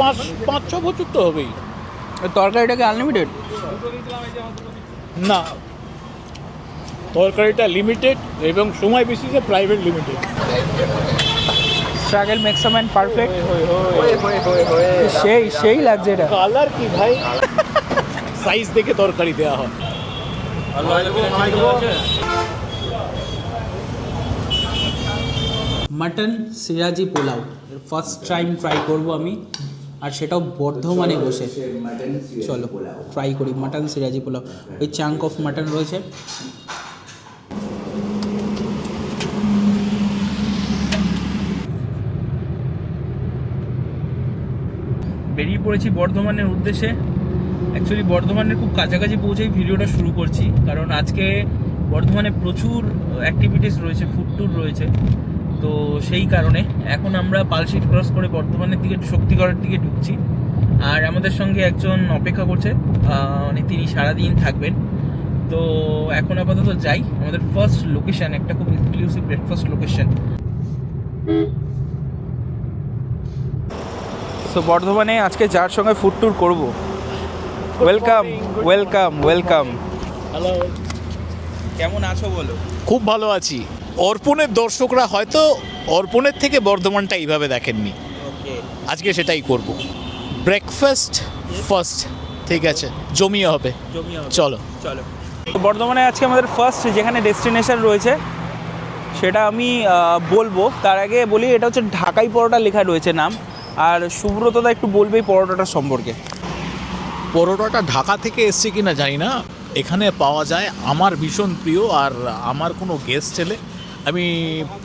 পাঁচ পাঁচ ছ বছর তো হবেই। তরকারিটা কি আনলিমিটেড না। তরকারিটা লিমিটেড এবং সময় বেশিতে private limited struggle makes a man perfect সেই সেই লাগছে এটা। কালার কি ভাই? সাইজ দেখে তরকারি দেওয়া হয়। Mutton Siraji pulao first time try করব আমি। আর সেটাও বর্ধমানে বসে। চলো ট্রাই করি মাটন সিরাজি পোলাও। ওই চাঙ্ক অফ মাটন রয়েছে। বেরিয়ে পড়েছি বর্ধমানের উদ্দেশ্যে। অ্যাকচুয়ালি বর্ধমানের খুব কাছাকাছি পৌঁছেই ভিডিওটা শুরু করছি। কারণ আজকে বর্ধমানে প্রচুর অ্যাক্টিভিটিস রয়েছে ফুড ট্যুর রয়েছে। তো সেই কারণে এখন আমরা পালশিট ক্রস করে বর্ধমানের দিকে শক্তিগড়ের দিকে ঢুকছি। আর আমাদের সঙ্গে একজন অপেক্ষা করছে মানে তিনি সারাদিন থাকবেন। তো এখন আপাতত যাই আমাদের ফার্স্ট লোকেশন একটা খুব এক্সক্লুসিভ ব্রেকফাস্ট লোকেশন সো বর্ধমানে আজকে যার সঙ্গে ফুড ট্যুর করব? ওয়েলকাম ওয়েলকাম ওয়েলকাম হ্যালো কেমন আছো বলো? খুব ভালো আছি। অর্পণের দর্শকরা হয়তো অর্পণের থেকে বর্ধমানটা এইভাবে দেখেননি। আজকে সেটাই করব। ব্রেকফাস্ট ফার্স্ট ঠিক আছে? জমিয়ে হবে। চলো। চলো। বর্ধমানে আজকে আমাদের ফার্স্ট যেখানে ডেস্টিনেশন রয়েছে সেটা আমি বলব। তার আগে বলি এটা হচ্ছে ঢাকাই পরোটা লেখা রয়েছে নাম। আর সুব্রতদা একটু বলবে এই পরোটাটার সম্পর্কে। পরোটাটা ঢাকা থেকে এসছে কিনা জানি না। এখানে পাওয়া যায়। আমার ভীষণ প্রিয় আর আমার কোনো গেস্ট এলে আমি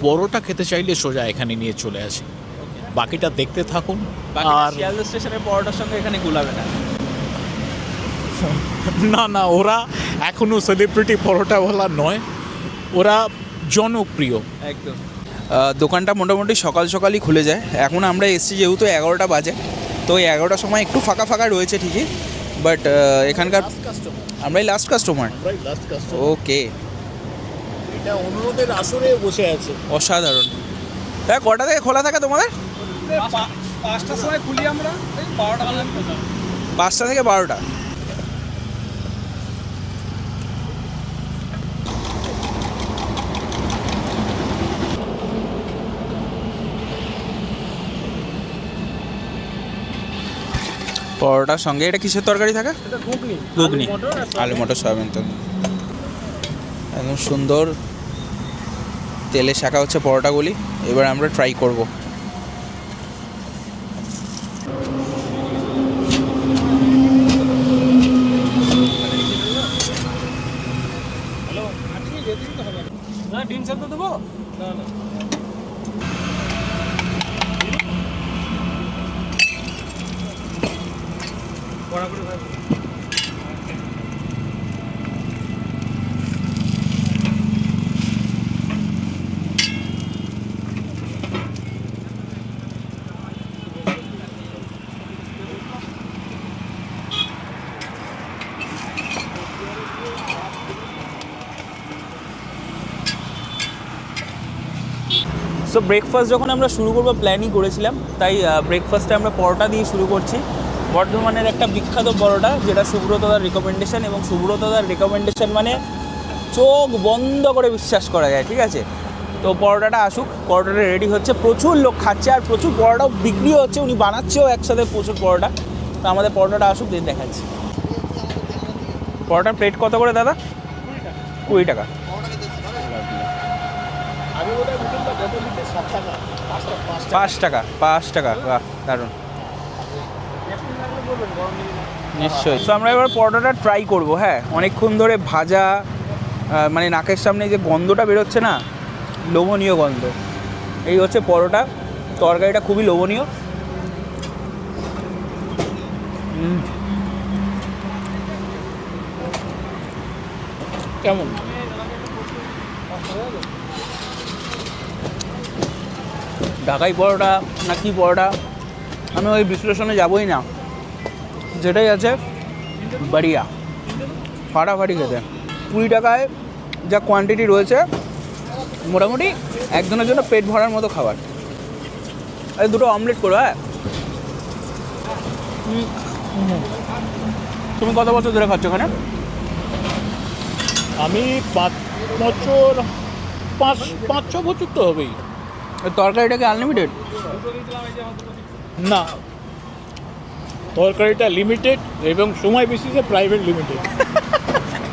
পরোটা খেতে চাইলে সোজা এখানে নিয়ে চলে আসি। বাকিটা দেখতে থাকুন আর শিয়ালদা স্টেশনের পরোটার সঙ্গে এখানে গুলাবে না। না না ওরা এখনও সেলিব্রিটি পরোটাওয়ালা নয় ওরা জনপ্রিয়। একদম। দোকানটা মোটামুটি সকাল সকালই খুলে যায়। এখন আমরা এসছি যেহেতু এগারোটা বাজে তো এই এগারোটার সময় একটু ফাঁকা ফাঁকা রয়েছে ঠিকই বাট এখানকার আমরাই লাস্ট কাস্টমার ওকে এটা অনুরোধের আসরে বসে আছে। অসাধারণ। হ্যাঁ কটা থেকে খোলা থাকে তোমাদের? পাঁচটার সময় খুলি আমরা বারোটা পর্যন্ত পাঁচটা থেকে বারোটা। পরোটার সঙ্গে এটা কিসের তরকারি থাকে? ঘুগনি। ঘুগনি। আলু মটর সয়াবিন। তো একদম সুন্দর তেলে শাখা হচ্ছে পরোটাগুলি এবার আমরা ট্রাই করব আজকে যেতেই তো হবে না ডিম সেদ্ধ দেবো না না কড়া করে ভাজবো। সো ব্রেকফাস্ট যখন আমরা শুরু করব প্ল্যানই করেছিলাম, তাই ব্রেকফাস্টে আমরা পরোটা দিয়ে শুরু করছি। বর্ধমানের একটা বিখ্যাত পরোটা, যেটা সুব্রতদার রিকমেন্ডেশন এবং সুব্রতদার রিকমেন্ডেশন মানে চোখ বন্ধ করে বিশ্বাস করা যায়, ঠিক আছে? তো পরোটাটা আসুক, পরোটাটা রেডি হচ্ছে, প্রচুর লোক খাচ্ছে আর প্রচুর পরোটাও বিক্রিও হচ্ছে, উনি বানাচ্ছেও একসাথে প্রচুর পরোটা। তো আমাদের পরোটাটা আসুক দিয়ে দেখাচ্ছি। পরোটার প্লেট কত করে দাদা? কুড়ি টাকা আমি বোধহয় হোটেলটা কত লিটার সাত টাকা পাঁচটা পাঁচটা পাঁচ টাকা পাঁচ টাকা। বাহ দারুণ। নিশ্চয়ই। তো আমরা এবার পরোটাটা ট্রাই করব হ্যাঁ। অনেকক্ষণ ধরে ভাজা মানে নাকের সামনে যে গন্ধটা বেরোচ্ছে না লোভনীয় গন্ধ। এই হচ্ছে পরোটা। তরকারিটা খুবই লোভনীয়। কেমন? ঢাকাই পরোটা না কি পরোটা? আমি ওই বিশ্লেষণে যাবই না। যেটাই আছে, বাড়িয়া। ফাটাফাটি খেতে। কুড়ি টাকায় যা কোয়ান্টিটি রয়েছে, মোটামুটি একজনের জন্য পেট ভরার মতো খাবার। আরে দুটো অমলেট করো হ্যাঁ? তুমি কত বছর ধরে খাচ্ছ ওখানে আমি পাঁচ বছর, পাঁচ পাঁচ, ছ বছর তো হবেই। তরকারিটা কি আনলিমিটেড না। তরকারিটা লিমিটেড এবং সময় বেশিতে প্রাইভেট লিমিটেড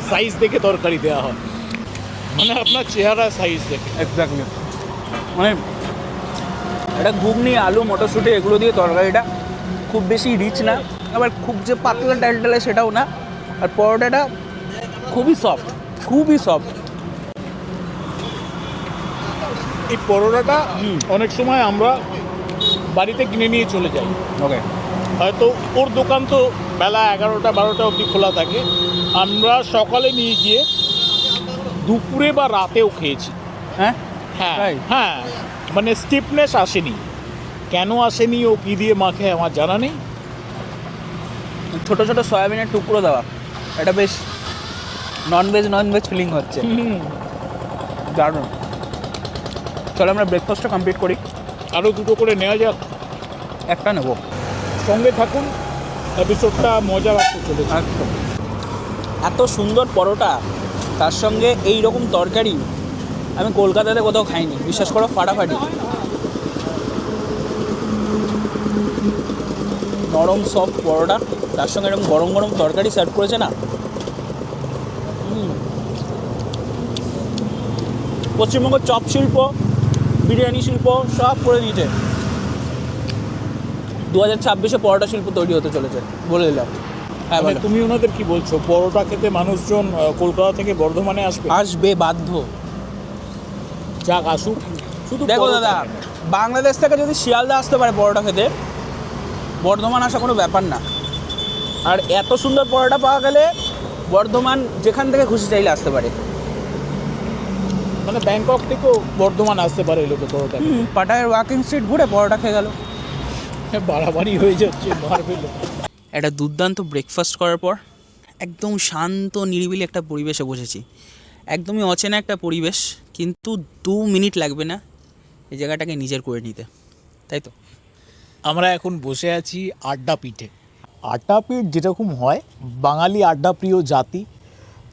সাইজ দেখে তরকারি দেওয়া হয়। মানে আপনার চেহারা সাইজ দেখে। এক্স্যাক্টলি মানে এটা ঘুগনি আলু মটরশুঁটি এগুলো দিয়ে তরকারিটা খুব বেশি রিচ না আবার খুব যে পাতলা ডাল ডালে সেটাও না। আর পরোটাটা খুবই সফট খুবই সফট এই পরোটাটা অনেক সময় আমরা বাড়িতে কিনে নিয়ে চলে যাই। ওকে। হয়তো ওর দোকান তো বেলা এগারোটা বারোটা অবধি খোলা থাকে। আমরা সকালে নিয়ে গিয়ে দুপুরে বা রাতেও খেয়েছি। হ্যাঁ? হ্যাঁ হ্যাঁ। মানে স্টিফনেস আসেনি। কেন আসেনি ও কী দিয়ে মাখে আমার জানা নেই। ছোটো ছোটো সয়াবিনের টুকরো দেওয়া। এটা বেশ ননভেজ ননভেজ ফিলিং হচ্ছে। দারুণ। চলো আমরা ব্রেকফাস্টটা কমপ্লিট করি। আরও দুটো করে নেওয়া যাক। একটা নেব। সঙ্গে থাকুন এপিসোডটা মজা রাখতে চলেছে। একদম। এত সুন্দর পরোটা তার সঙ্গে এই রকম তরকারি আমি কলকাতাতে কোথাও খাইনি বিশ্বাস করো ফাটাফাটি। নরম সফট পরোটা তার সঙ্গে এরকম গরম গরম তরকারি সার্ভ করেছে না? হুম। পশ্চিমবঙ্গ চপ শিল্প বিরিয়ানি শিল্প সব করে দিয়েছে। দু হাজার ছাব্বিশে পরোটা শিল্প তৈরি হতে চলেছে বলে দিলাম। হ্যাঁ মানে তুমি ওনাদের কি বলছো? পরোটা খেতে মানুষজন কলকাতা থেকে বর্ধমানে আসবে? আসবে বাধ্য। যাক আসুক। শুধু দেখো দাদা বাংলাদেশ থেকে যদি শিয়ালদা আসতে পারে পরোটা খেতে বর্ধমান আসা কোনো ব্যাপার না। আর এত সুন্দর পরোটা পাওয়া গেলে বর্ধমান যেখান থেকে খুশি চাইলে আসতে পারে। মানে ব্যাংকক থেকেও বর্ধমান আসতে পারে লোকে পরোটা খেতে। পাটায়ের ওয়াকিং স্ট্রিট ঘুরে পরোটা খেয়ে গেল। বাড়াবাড়ি হয়ে যাচ্ছে মারবেল। একটা দুর্দান্ত ব্রেকফাস্ট করার পর একদম শান্ত নিরিবিলি একটা পরিবেশে বসেছি। একদমই অচেনা একটা পরিবেশ কিন্তু দু মিনিট লাগবে না এই জায়গাটাকে নিজের করে নিতে। তাই তো? আমরা এখন বসে আছি আড্ডা পিঠে। আড্ডা পিঠ যেরকম হয় বাঙালি আড্ডা প্রিয় জাতি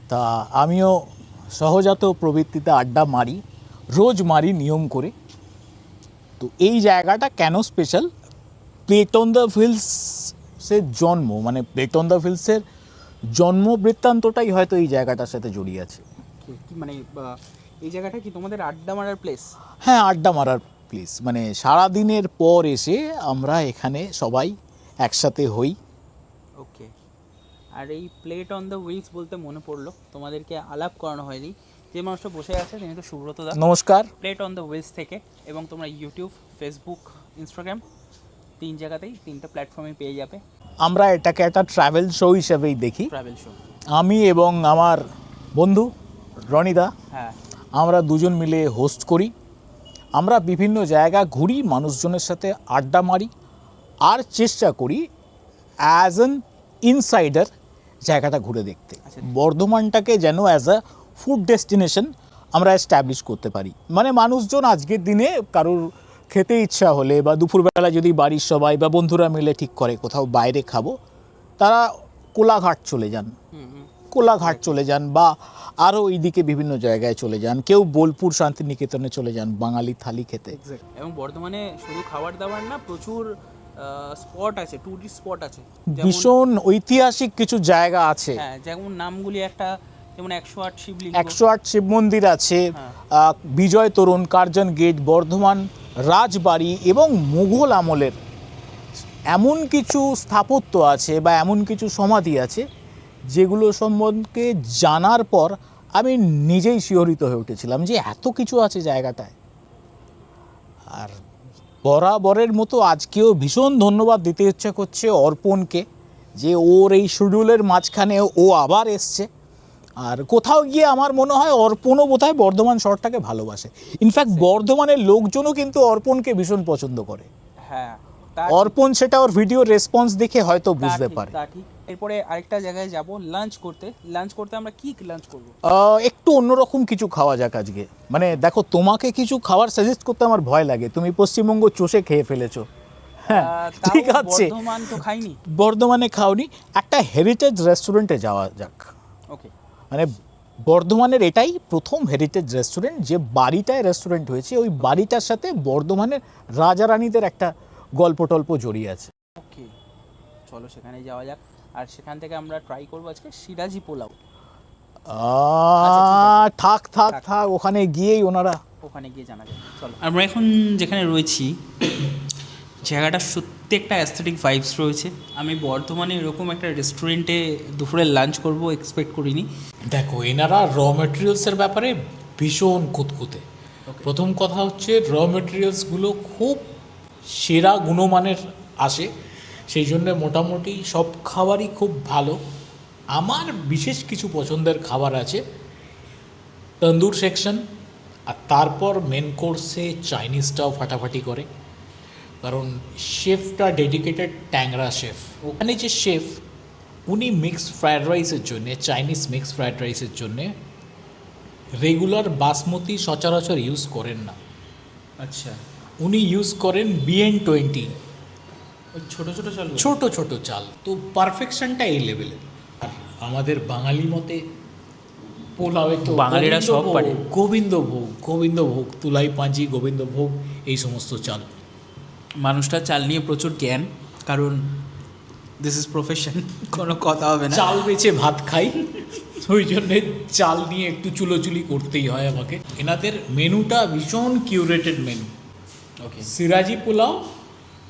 তা আমিও সহজাত প্রবৃত্তিতে আড্ডা মারি রোজ মারি নিয়ম করে। তো এই জায়গাটা কেন স্পেশাল প্লেট অন দ্য ফিল্সের জন্ম মানে প্লেট অন দ্য ফিল্সের জন্ম বৃত্তান্তটাই হয়তো এই জায়গাটার সাথে জড়িয়ে আছে। মানে এই জায়গাটা কি তোমাদের আড্ডা মারার প্লেস হ্যাঁ আড্ডা মারার প্লেস মানে সারা দিনের পর এসে আমরা এখানে সবাই একসাথে হই। ওকে আর এই প্লেট অন দ্য হুইলস বলতে মনে পড়ল। তোমাদেরকে আলাপ করানো হয়নি। যে মানুষটা বসে আছে তিনি তো সুব্রত দা। নমস্কার। প্লেট অন দ্য হুইলস থেকে এবং তোমরা ইউটিউব ফেসবুক ইনস্টাগ্রাম তিন জায়গাতেই তিনটা প্ল্যাটফর্মে পেয়ে যাবে। আমরা এটাকে একটা ট্রাভেল শো হিসেবেই দেখি। ট্রাভেল শো আমি এবং আমার বন্ধু রনিদা হ্যাঁ। আমরা দুজন মিলে হোস্ট করি। আমরা বিভিন্ন জায়গা ঘুরি মানুষজনের সাথে আড্ডা মারি। আর চেষ্টা করি অ্যাজ অ্যান ইনসাইডার জায়গাটা ঘুরে দেখতে। আচ্ছা। বর্ধমানটাকে যেন অ্যাজ আ ফুড ডেস্টিনেশন আমরা এস্টাবলিশ করতে পারি। মানে মানুষজন আজকের দিনে কারোর খেতে ইচ্ছা হলে বা দুপুরবেলা যদি বাড়ির সবাই বা বন্ধুরা মিলে ঠিক করে কোথাও বাইরে খাব তারা কোলাঘাট চলে যান। কোলাঘাট চলে যান বা আরও এইদিকে বিভিন্ন জায়গায় চলে যান। কেউ বোলপুর শান্তিনিকেতনে চলে যান বাঙালি থালি খেতে। এবং বর্ধমানে শুধু খাবার দাবার না প্রচুর স্পট আছে টুরিস্ট স্পট আছে। ভীষণ ঐতিহাসিক কিছু জায়গা আছে। হ্যাঁ যেমন নামগুলি একটা যেমন একশো আট শিবলিঙ্গ। একশো আট শিব মন্দির আছে হ্যাঁ। বিজয় তোরণ কার্জন গেট বর্ধমান রাজবাড়ি এবং মুঘল আমলের। এমন কিছু স্থাপত্য আছে বা এমন কিছু সমাধি আছে যেগুলো সম্বন্ধে জানার পর আমি নিজেই শিহরিত হয়ে উঠেছিলাম যে এত কিছু আছে জায়গাটায়। আর বরাবরের মতো আজকেও ভীষণ ধন্যবাদ দিতে ইচ্ছা করছে অর্পণকে যে ওর এই শিডিউলের মাঝখানে ও আবার এসছে। আর কোথাও গিয়ে আমার মনে হয় অর্পণও বোধহয় বর্ধমান শহরটাকে ভালোবাসে। ইনফ্যাক্ট বর্ধমানের লোকজনও কিন্তু অর্পণকে ভীষণ পছন্দ করে। হ্যাঁ অর্পণ সেটা ওর ভিডিও রেসপন্স দেখে হয়তো বুঝতে পারে। এরপরে আরেকটা জায়গায় যাব লাঞ্চ করতে। লাঞ্চ করতে আমরা কি লাঞ্চ করব? একটু অন্যরকম কিছু খাওয়া যাক আজকে। মানে দেখো তোমাকে কিছু খাবার সাজেস্ট করতে আমার ভয় লাগে। তুমি পশ্চিমবঙ্গ চষে খেয়ে ফেলেছো। হ্যাঁ, ঠিক আছে। বর্ধমান তো খাইনি। বর্ধমানে খাওনি। একটা হেরিটেজ রেস্টুরেন্টে যাওয়া যাক। ওকে মানে বর্ধমানের এটাই প্রথম হেরিটেজ রেস্টুরেন্ট যে বাড়িটায় রেস্টুরেন্ট হয়েছে। ওই বাড়িটার সাথে বর্ধমানের রাজা রানীদের একটা গল্প টল্প জড়িয়ে আছে। ওকে চলো সেখানে যাওয়া যাক। আর সেখান থেকে আমরা ট্রাই করব আজকে সিরাজি পোলাও। আহ, থাক থাক থাক। ওখানে গিয়েই ওনারা ওখানে গিয়ে জানা যাবে চলো। আমরা এখন যেখানে রয়েছি জায়গাটা সত্যি একটা অ্যাস্থেটিক ভাইবস রয়েছে। আমি বর্ধমানে এরকম একটা রেস্টুরেন্টে দুপুরে লাঞ্চ করব এক্সপেক্ট করিনি। দেখো এনারা র মেটেরিয়ালসের ব্যাপারে ভীষণ কুতকুতে। প্রথম কথা হচ্ছে র মেটেরিয়ালসগুলো খুব সেরা গুণমানের আসে। সেই জন্য মোটামুটি সব খাবারই খুব ভালো। আমার বিশেষ কিছু পছন্দের খাবার আছে তন্দুর সেকশন আর তারপর মেন কোর্সে চাইনিজটাও ফাটাফাটি করে। কারণ শেফটা ডেডিকেটেড ট্যাংরা শেফ ওখানে যে শেফ উনি মিক্স ফ্রায়েড রাইসের জন্যে চাইনিজ মিক্স ফ্রায়েড রাইসের জন্যে রেগুলার বাসমতি সচরাচর ইউজ করেন না। আচ্ছা। উনি ইউজ করেন বিএন টোয়েন্টি ছোটো ছোটো চল ছোট ছোট চাল। তো পারফেকশনটা এই লেভেলের আর আমাদের বাঙালি মতে পোলাও তো বাঙালিরা সব গোবিন্দভোগ, পারে। গোবিন্দভোগ গোবিন্দভোগ তুলাই পাঁজি গোবিন্দভোগ এই সমস্ত চাল। মানুষটা চাল নিয়ে প্রচুর জ্ঞান কারণ দিস ইজ প্রফেশন কোনো কথা হবে না। চাল বেচে ভাত খাই ওই জন্যে চাল নিয়ে একটু চুলোচুলি করতেই হয় আমাকে। এনাদের মেনুটা ভীষণ curated menu okay Siraji pulao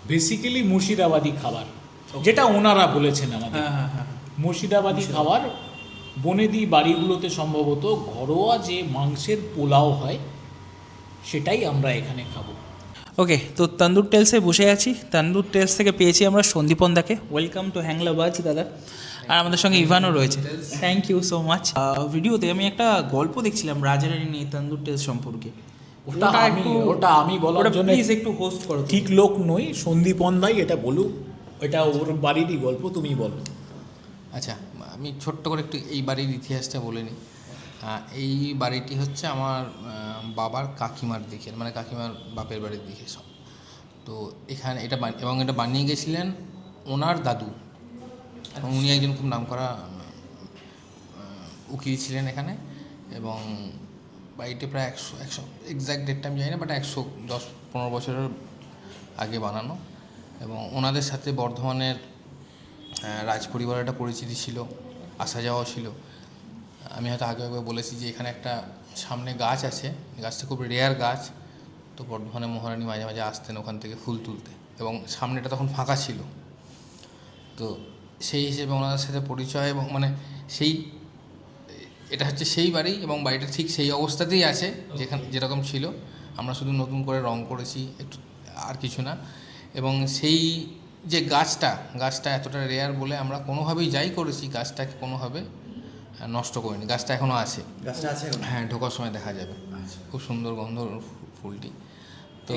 basically Murshidabadi খাবার। যেটা ওনারা বলেছেন আমাদের। হ্যাঁ হ্যাঁ হ্যাঁ মুর্শিদাবাদি খাবার বনেদি বাড়িগুলোতে সম্ভবত ঘরোয়া যে মাংসের পোলাও হয় সেটাই আমরা এখানে খাব। ওকে তো তান্দুর টেলসে বসে আছি। তান্দুর টেলস থেকে পেয়েছি আমরা সন্দীপন সন্দীপনদাকে। ওয়েলকাম টু হ্যাংলাবাজ দাদা। আর আমাদের সঙ্গে ইভানও রয়েছে। থ্যাংক ইউ সো মাচ ভিডিওতে আমি একটা গল্প দেখছিলাম রাজারানী নিয়ে তান্দুর টেলস সম্পর্কে। ওটা আমি ওটা আমি বলার জন্য প্লিজ একটু হোস্ট করো ঠিক লোক নই সন্দীপন দাই এটা বলুক। এটা ওর বাড়িরই গল্প তুমি বলো। আচ্ছা আমি ছোট্ট করে একটু এই বাড়ির ইতিহাসটা বলে নিই। এই বাড়িটি হচ্ছে আমার বাবার কাকিমার দিকের মানে কাকিমার বাপের বাড়ির দিকে সব। তো এখানে এটা এবং এটা বানিয়ে গেছিলেন ওনার দাদু। এবং উনি একজন খুব নামকরা আহ, উকিল ছিলেন এখানে। এবং বাড়িটি প্রায় একশো একশো এক্স্যাক্ট ডেটটা আমি জানি না বাট একশো দশ, পনেরো বছরের আগে বানানো। এবং ওনাদের সাথে বর্ধমানের রাজ পরিবারের একটা পরিচিতি ছিল, আসা যাওয়াও ছিল। আমি হয়তো আগে একবার বলেছি যে এখানে একটা সামনে গাছ আছে, গাছটা খুব রেয়ার গাছ, তো বর্ধমানে মহারানী মাঝে মাঝে আসতেন ওখান থেকে ফুল তুলতে। এবং সামনেটা তখন ফাঁকা ছিল। তো সেই হিসেবে ওনাদের সাথে পরিচয় এবং মানে সেই এটা হচ্ছে সেই বাড়ি এবং বাড়িটা ঠিক সেই অবস্থাতেই আছে যেখানে যেরকম ছিল। আমরা শুধু নতুন করে রং করেছি একটু আর কিছু না। এবং সেই যে গাছটা গাছটা এতটা রেয়ার বলে আমরা কোনোভাবেই যাই করেছি গাছটাকে কোনোভাবে নষ্ট করিনি। গাছটা এখনও আছে। গাছটা আছে হ্যাঁ ঢোকার সময় দেখা যাবে। খুব সুন্দর গন্ধ ফুলটি। তো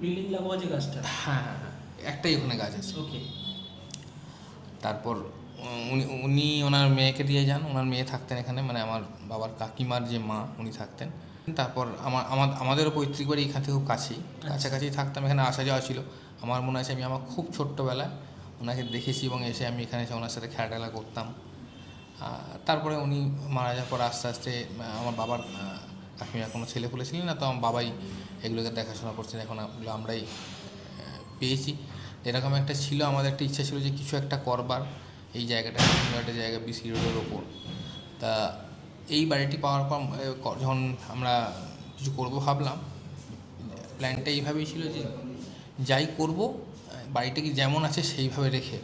বিল্ডিং লাগোয়া যে গাছটা? হ্যাঁ হ্যাঁ হ্যাঁ একটাই ওখানে গাছ আছে। ওকে তারপর উনি উনি ওনার মেয়েকে দিয়ে যান। ওনার মেয়ে থাকতেন এখানে মানে আমার বাবার কাকিমার যে মা উনি থাকতেন। তারপর আমার আমার আমাদেরও পৈতৃক বাড়ি এখান থেকে খুব কাছেই কাছাকাছি থাকতাম এখানে আসা যাওয়া ছিল। আমার মনে আছে আমি আমার খুব ছোট্টবেলায় ওনাকে দেখেছি এবং এসে আমি এখানে এসে ওনার সাথে খেলাটেলা করতাম। তারপরে উনি মারা যাওয়ার পর আস্তে আস্তে আমার বাবার কাকিমা কোনো ছেলে পুলে ছিলেন না তো আমার বাবাই এগুলোকে দেখাশোনা করছেন। এখন এগুলো আমরাই পেয়েছি। এরকম একটা ছিল আমাদের একটা ইচ্ছা ছিল যে কিছু একটা করবার। এই জায়গাটা সুন্দর একটা জায়গা বিসি রোডের ওপর। তা এই বাড়িটি পাওয়ার পর যখন আমরা কিছু করব ভাবলাম প্ল্যানটা এইভাবেই ছিল যে যাই করব বাড়িটাকে যেমন আছে সেইভাবে রেখে।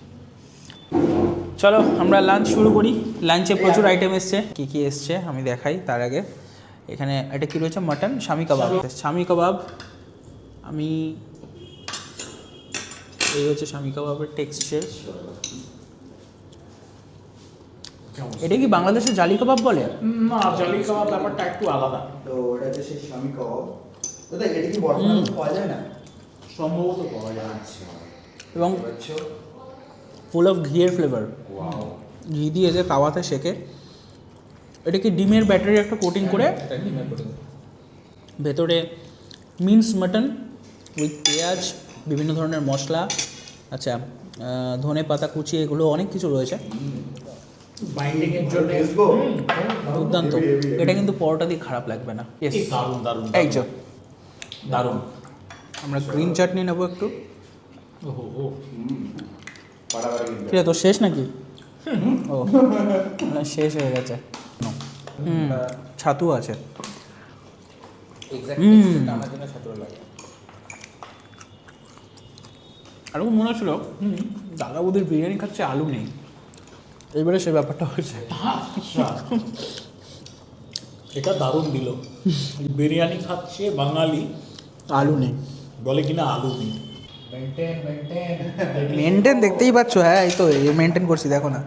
চলো, আমরা লাঞ্চ শুরু করি। লাঞ্চে প্রচুর আইটেম এসছে। কী কী এসছে আমি দেখাই তার আগে। এখানে এটা কী রয়েছে? মাটন স্বামী কাবাব স্বামী কাবাব আমি, এই হচ্ছে স্বামী কাবাবের টেক্সচার এটা কি বাংলাদেশের জালি কাবাব বলে? না জালি খাওয়ার ব্যাপারটা একটু আলাদা। তো ওটা হচ্ছে সেই স্বামী কাবাব দাদা এটা কি বর্তমানে পাওয়া যায় না? সম্ভবত পাওয়া যায়। আচ্ছা। এবং ফুল অফ ঘিয়ের ফ্লেভার ঘি দিয়েছে তাওয়াতে সেকে। এটা কি ডিমের ব্যাটারি একটা কোটিং করে? ভেতরে মিন্স মাটন উইথ পেঁয়াজ বিভিন্ন ধরনের মশলা আচ্ছা ধনে পাতা কুচি এগুলো অনেক কিছু রয়েছে। বাইন্ডিংয়ের জন্য দুর্দান্ত। এটা কিন্তু পরোটা দিয়ে খারাপ লাগবে না। Yes. দারুণ দারুণ এই যে। দারুণ। আমরা গ্রিন চাটনি নেব একটু। ওহো ও কিরে তোর শেষ নাকি? ও না শেষ হয়ে গেছে। হুম ছাতু আছে। হুম। আরও মনে হচ্ছিল দাদা বৌদির বিরিয়ানি খাচ্ছে আলু নেই। এবারে সে ব্যাপারটা হয়েছে। এটা দারুণ দিল। বিরিয়ানি খাচ্ছে বাঙালি। আলু নেই। বলে কিনা আলু নেই। মেনটেন দেখতেই পাচ্ছ হ্যাঁ এই তো মেনটেন করছি দেখো না।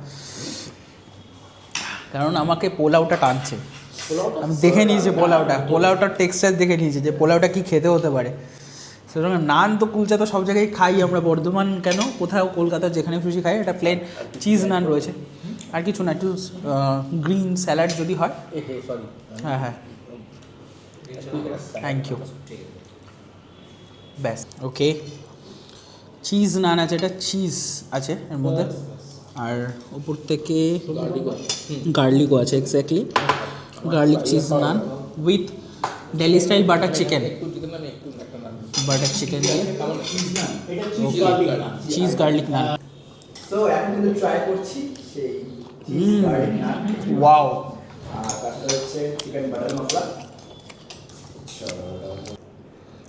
কারণ আমাকে পোলাওটা টানছে। আমি দেখে নিয়েছি পোলাওটা পোলাওটার টেক্সচার দেখে নিয়েছি যে পোলাওটা কি খেতে হতে পারে। সুতরাং নান তো কুলচা তো সব জায়গায় খাই আমরা বর্ধমান কেন? কোথাও কলকাতা যেখানে খুশি খাই এটা প্লেন চিজ নান রয়েছে। আর কিছু না একটু গ্রিন স্যালাড যদি হয়। হ্যাঁ হ্যাঁ। থ্যাংক ইউ ব্যাস ওকে চিজ নান আছে এটা চিজ আছে এর মধ্যে। আর উপর থেকে গার্লিকও আছে exactly garlic cheese naan with Delhi style butter chicken butter chicken দিয়ে। চিজ গার্লিক নান তো এখন কিন্তু ট্রাই করছি সেই হুম। garlic naan। ওয়াও আর তারপরে হচ্ছে চিকেন বাটার মশলা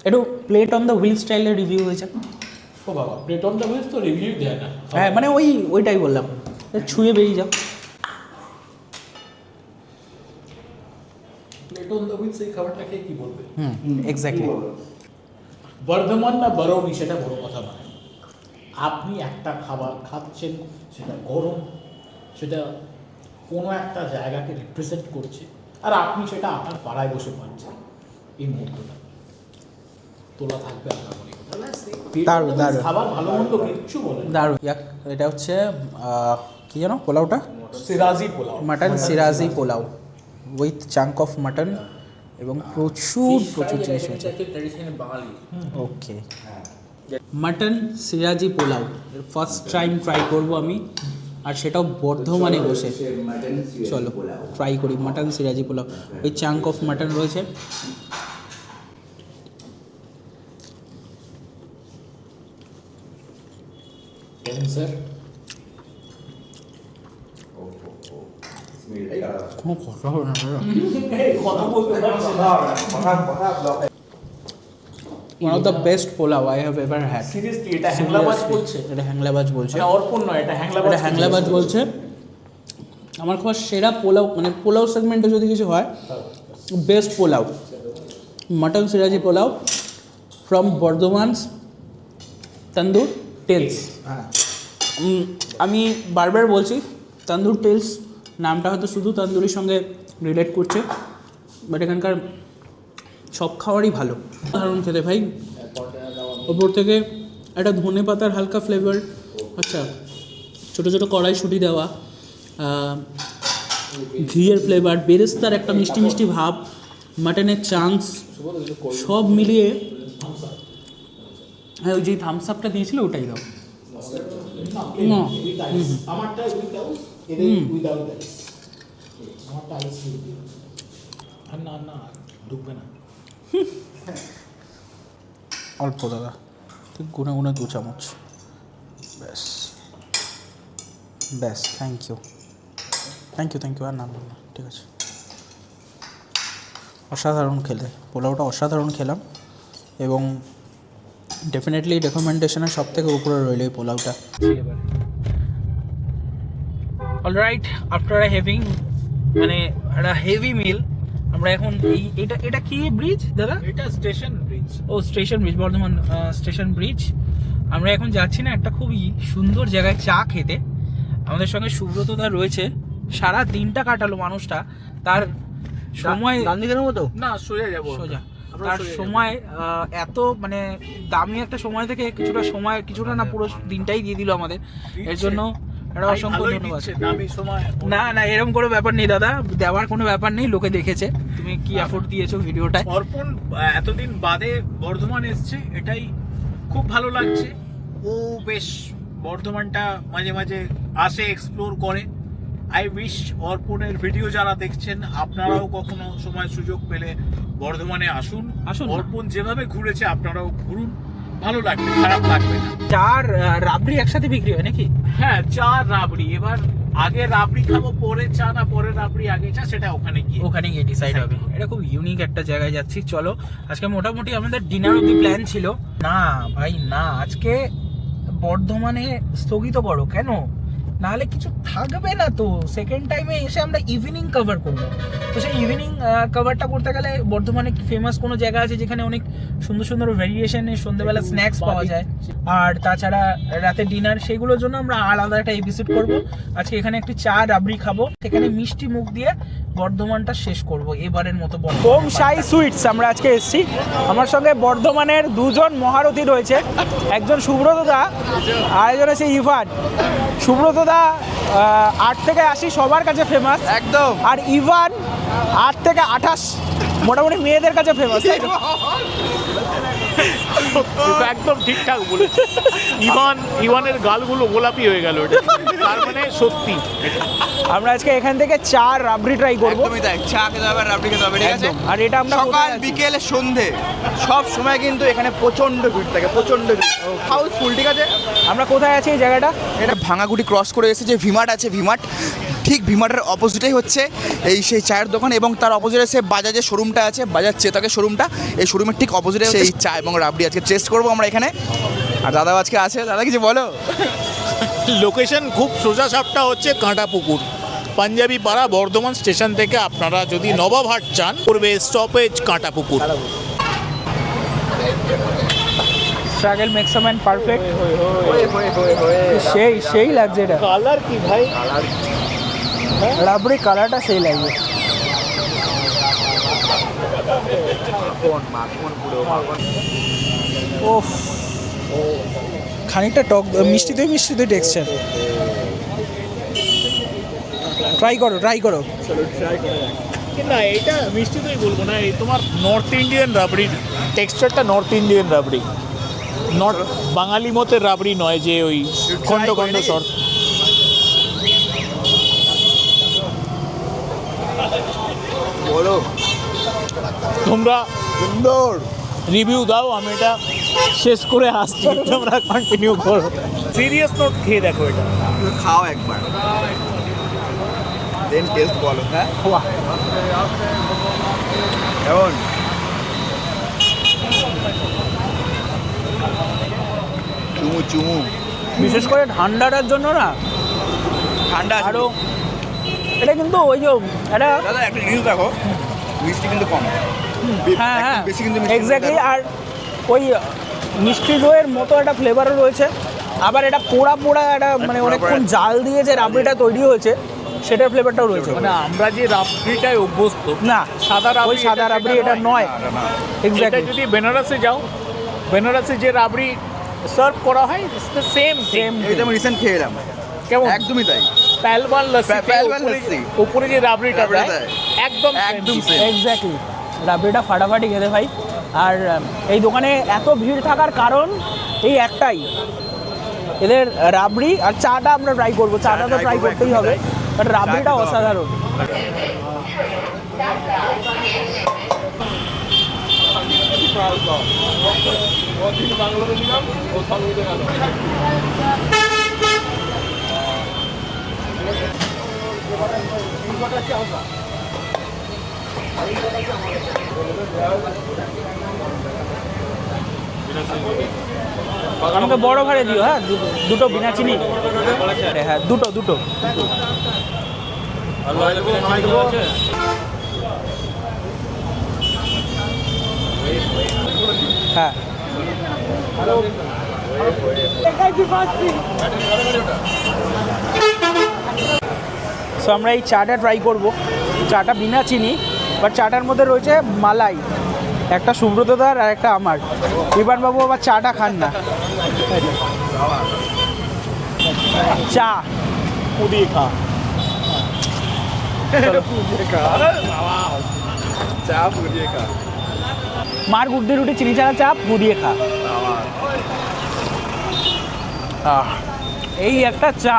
একটু প্লেট অন দ্য হুইল স্টাইলের রিভিউ হয়েছে। ও বাবা প্লেট অন দ্য তো রিভিউ দেয় না। হ্যাঁ মানে ওই ওইটাই বললাম। ছুঁয়ে বেরিয়ে যাও। প্লেট অন দ্য হুইল সেই খাবারটা খেয়ে কি বলবে? হুম এক্স্যাক্টলি বর্ধমান না বরৌনি সেটা বড় কথা নয়। আপনি একটা খাবার খাচ্ছেন সেটা গরম সেটা কোনো একটা জায়গাকে রিপ্রেজেন্ট করছে আর আপনি সেটা আপনার পাড়ায় বসে পাচ্ছেন এই মুহূর্তটা। তোলা থাকবে আপনার মনে দারুণ, দারুণ। খাবার ভালো মন্দ কিচ্ছু বলেন দারুণ। এটা হচ্ছে আহ, কি জানো পোলাওটা? Siraji pulao. Mutton Siraji pulao. With chunk of mutton এবং প্রচুর প্রচুর জিনিস রয়েছে okay mutton Siraji pulao first time try করব আমি। আর সেটাও বর্ধমানে বসে। চলো ট্রাই করি। মাটন সিরাজি পোলাও ওই চাঙ্ক অফ মাটন রয়েছে। স্যার স্মেলটাই আলাদা কোনো কথা না বলতে পারছি না। one of the best pulao I have ever had seriously এটা হ্যাংলাবাজ বলছে? এটা হ্যাংলাবাজ বলছে। এটা অর্পণ নয় এটা হ্যাংলাবাজ এটা হ্যাংলাবাজ বলছে। আমার খাওয়া সেরা পোলাও মানে পোলাও সেগমেন্টে যদি কিছু হয় best pulao. Mutton Siraji pulao from Bardhaman tandoor tales হ্যাঁ। আমি বারবার বলছি তন্দুর টেলস নামটা হয়তো শুধু তন্দুরির সঙ্গে রিলেট করছে বাট এখানকার সব খাওয়ারই ভালো। সাধারণ খেতে ভাই। ওপর থেকে একটা ধনে পাতার হালকা ফ্লেভার আচ্ছা ছোটো ছোটো কড়াইশুঁটি দেওয়া ঘিয়ের ফ্লেভার বেরেস্তার একটা মিষ্টি মিষ্টি ভাব মাটনের চান্স সব মিলিয়ে হ্যাঁ ওই যে থামস আপটা দিয়েছিল ওটাই দাও। না ঢুকবে না। অল্প দাদা। ঠিক গুনে গুনে দু চামচ। ব্যাস। ব্যাস thank you thank you thank you আর না না না, ঠিক আছে। অসাধারণ খেলে। পোলাওটা অসাধারণ খেলাম। এবং ডেফিনেটলি রেকমেন্ডেশনের সব থেকে উপরে রইল এই পোলাওটা। অলরাইট আফটার আ হেভিং মানে একটা হেভি মিল আমরা এখন এই এটা এটা কি ব্রিজ দাদা? এটা স্টেশন ব্রিজ ও station bridge Bardhaman station bridge আমরা এখন যাচ্ছি না একটা খুবই সুন্দর জায়গায় চা খেতে। আমাদের সঙ্গে সুব্রত দা রয়েছে। সারা দিনটা কাটালো মানুষটা। তার সময় গান্ধীদের মতো? না সোজা যাব সোজা। তার সময় এত মানে দামি একটা সময় থেকে কিছুটা সময় কিছুটা না পুরো দিনটাই দিয়ে দিল আমাদের। এর জন্য একটা অসংখ্য ধন্যবাদ। দামি সময় না না এরকম কোনো ব্যাপার নেই দাদা। দেওয়ার কোনো ব্যাপার নেই লোকে দেখেছে। তুমি কি এফোর্ট দিয়েছ ভিডিওটায়? অর্পণ এতদিন বাদে বর্ধমান এসছে এটাই খুব ভালো লাগছে। ও বেশ বর্ধমানটা মাঝে মাঝে আসে এক্সপ্লোর করে। আই উইশ অর্পণের ভিডিও যারা দেখছেন আপনারাও কখনো সময় সুযোগ পেলে বর্ধমানে আসুন। আসুন অর্পণ যেভাবে ঘুরেছে আপনারাও ঘুরুন। ভালো লাগবে খারাপ লাগবে না। চার রাবড়ি একসাথে বিক্রি হয় নাকি? হ্যাঁ চার রাবড়ি। এবার আগে রাবড়ি খাব পরে চা না পরে রাবড়ি আগে চা সেটা ওখানে গিয়ে ওখানে গিয়ে ডিসাইড হবে। এটা খুব ইউনিক একটা জায়গায় যাচ্ছি। চলো আজকে মোটামুটি আমাদের ডিনার অব্দি প্ল্যান ছিল। না ভাই না। আজকে বর্ধমানে স্থগিত করো কেন? নাহলে কিছু থাকবে না তো। সেকেন্ড টাইমে এসে আমরা ইভিনিং কভার করব। তো সেই ইভিনিং কভারটা করতে গেলে বর্ধমানে ফেমাস কোনো জায়গা আছে যেখানে অনেক সুন্দর সুন্দর ভ্যারিয়েশনের সন্ধ্যেবেলা স্ন্যাক্স পাওয়া যায়? আর তাছাড়া রাতে ডিনার সেগুলোর জন্য আমরা আলাদা একটা এপিসোড করব। আজকে এখানে একটি চা রাবড়ি খাব। সেখানে মিষ্টি মুখ দিয়ে বর্ধমানটা শেষ করব এবারের মতো ওম সাই সুইটস আমরা আজকে এসেছি। আমার সঙ্গে বর্ধমানের দুজন মহারথী রয়েছে। একজন সুব্রত দা আর একজন আছে ইভান। সুব্রত দা আট থেকে আশি সবার কাছে ফেমাস একদম। আর ইভান আট থেকে আঠাশ মোটামুটি মেয়েদের কাছে ফেমাস একদম ঠিকঠাক বলেছে। ইভান ইভানের গালগুলো গোলাপি হয়ে গেল এটা। তার মানে সত্যি। আমরা আজকে এখান থেকে চার রাবড়ি ট্রাই করব। একদমই তাই। চা খেতে হবে রাবড়ি খেতে হবে ঠিক আছে? আর এটা আমরা সকাল? বিকেল সন্ধে। সব সময় কিন্তু এখানে প্রচণ্ড ভিড় থাকে প্রচণ্ড ভিড়। হাউসফুল ঠিক আছে? আমরা কোথায় আছি এই জায়গাটা? এটা ভাঙাগুড়ি ক্রস করে এসে যে ভিমার্ট আছে ভিমার্ট ঠিক ভিমার্টের অপোজিটেই হচ্ছে এই সেই চায়ের দোকান এবং তার অপোজিটে সে বাজাজের শোরুমটা আছে বাজাজ চেতকের শোরুমটা এই শোরুমের ঠিক অপোজিটে সেই চা এবং রাবড়ি। আজকে টেস্ট করব আমরা এখানে। আর দাদা আজকে আছে। দাদা কিছু বলো? লোকেশন খুব সোজা সাপটা হচ্ছে কাঁটা পুকুর পাঞ্জাবি পাড়া বর্ধমান স্টেশন থেকে আপনারা যদি নবাবহাট চান করবে stoppage Kantapukur. Struggle makes a man perfect সেই সেই লাগছে এটা। কালার কি ভাই? রাবড়ি কালারটা সেই লাগবে। ওফ খানিকটা টক মিষ্টি দই মিষ্টি দই টেক্সচার ট্রাই করো ট্রাই করো। না এটা মিষ্টি দই বলব না এই তোমার নর্থ ইন্ডিয়ান রাবড়ির টেক্সচারটা নর্থ ইন্ডিয়ান রাবড়ি। নর্থ বাঙালি মতের রাবড়ি নয় যে ওই খণ্ড খণ্ড সর বলো। তোমরা সুন্দর। রিভিউ দাও আমি এটা শেষ করে আসছি। তোমরা কন্টিনিউ করো। সিরিয়াস নোট খেয়ে দেখো এটা। খাও একবার। দেন টেস্ট বলো হ্যাঁ? কেমন? চুমু চুমু। বিশেষ করে ঠান্ডাটার জন্য না ঠান্ডা আরও এটা কিন্তু ওই যে এটা দাদা একটা জিনিস দেখো মিষ্টি কিন্তু কম। হ্যাঁ হ্যাঁ বেশি কিন্তু এক্স্যাক্টলি আর ওই মিষ্টি দইয়ের মতো একটা ফ্লেভারও রয়েছে। আবার এটা পোড়া পোড়া একটা মানে অনেকক্ষণ জাল দিয়ে যে রাবড়িটা তৈরি হয়েছে সেটার ফ্লেভারটাও রয়েছে। মানে আমরা যে রাবড়িটায় অভ্যস্ত না সাদা রাবড়ি সাদা রাবড়ি এটা নয়। এটা এক্স্যাক্টলি যদি বেনারসে যাও বেনারসে যে রাবড়ি সার্ভ করা হয় সেম সেম তো আমি রিসেন্ট খেয়ে এলাম। কেমন? একদমই তাই। প্যালবান লস্যি। উপরে যে রাবড়িটা দেয়। একদম একদম। এক্স্যাক্টলি রাবড়িটা ফাটাফাটি খেতে ভাই আর এই দোকানে এত ভিড় থাকার কারণ এই একটাই এদের রাবড়ি আর চাটা আমরা ট্রাই করব চাটা তো ট্রাই করতেই হবে বাট রাবড়িটা খেতে হবে। আমাকে বড় ভাড়ে দিও হ্যাঁ? দুটো বিনা চিনি। হ্যাঁ দুটো দুটো। হ্যাঁ। সো আমরা এই চাটা ট্রাই করব। চাটা বিনা চিনি বাট চাটার মধ্যে রয়েছে মালাই একটা সুব্রতদার আর একটা আমার। বিমানবাবু আবার চাটা খান না। চা। পুদিয়ে খা চা খা মার গুড় দিয়ে রুটি চিনি চানা চা পুড়িয়ে খা। এই একটা চা।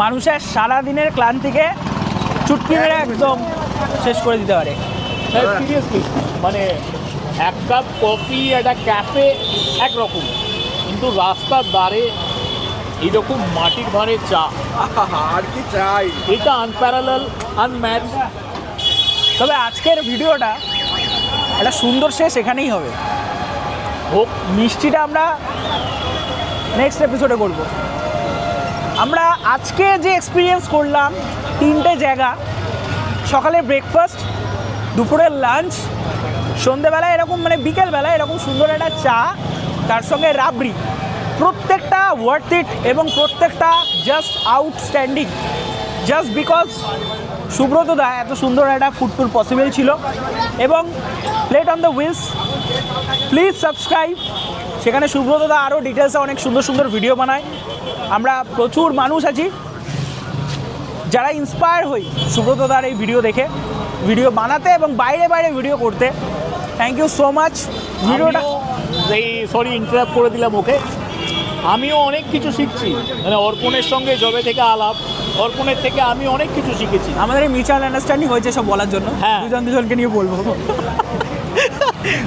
মানুষের সারাদিনের ক্লান্তিকে চুটকি মেরে একদম শেষ করে দিতে পারে। সিরিয়াসলি মানে এক কাপ কফি একটা ক্যাফে একরকম কিন্তু রাস্তার ধারে এইরকম মাটির ভারে চা। আর কি চাই? এটা আনপ্যারালাল আনম্যাচ তবে আজকের ভিডিওটা একটা সুন্দর শেষ এখানেই হবে। হোক। মিষ্টিটা আমরা নেক্সট এপিসোডে করব। আমরা আজকে যে এক্সপিরিয়েন্স করলাম, তিনটে জায়গা। সকালে ব্রেকফাস্ট দুপুরের লাঞ্চ সন্ধেবেলা এরকম মানে বিকেলবেলা এরকম সুন্দর একটা চা, তার সঙ্গে রাবড়ি। প্রত্যেকটা ওয়ার্থ ইট এবং প্রত্যেকটা just outstanding just because Subrata দা এত সুন্দর একটা ফুড ট্যুর পসিবল ছিল। এবং plate on the wheels please subscribe সেখানে সুব্রত দা আরও ডিটেলসে অনেক সুন্দর সুন্দর ভিডিও বানায়। আমরা প্রচুর মানুষ আছি। যারা ইন্সপায়ার হই সুব্রত দার এই ভিডিও দেখে ভিডিও বানাতে এবং বাইরে বাইরে ভিডিও করতে। থ্যাংক ইউ সো মাচ ভিডিওটা এই সরি ইন্টারাপ্ট করে দিলাম ওকে। আমিও অনেক কিছু শিখছি। মানে অর্পণের সঙ্গে জবে থেকে আলাপ অর্পণের থেকে আমি অনেক কিছু শিখেছি। আমাদের মিউচুয়াল আন্ডারস্ট্যান্ডিং হয়েছে সব বলার জন্য। হ্যাঁ। দুজন দুজনকে নিয়ে বলব।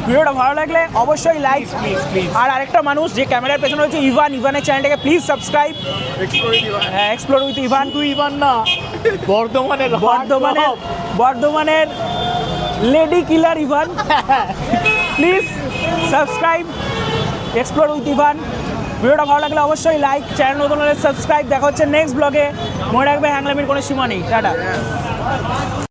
ভিডিওটা ভালো লাগলে অবশ্যই লাইক প্লিজ প্লিজ আর আরেকটা মানুষ যে ক্যামেরার পেছনে হচ্ছে ইভান। ইভানের চ্যানেলটাকে please subscribe explore with Ivan কিন্তু ইভান না বর্ধমানের বর্ধমানের বর্ধমানের lady killer Ivan. Please subscribe explore with Ivan ভিডিওটা ভালো লাগলে অবশ্যই লাইক চ্যানেল নতুন হলে সাবস্ক্রাইব দেখা হচ্ছে নেক্সট ব্লগে মনে রাখবে হ্যাংলামির কোনো সীমা নেই। টাটা।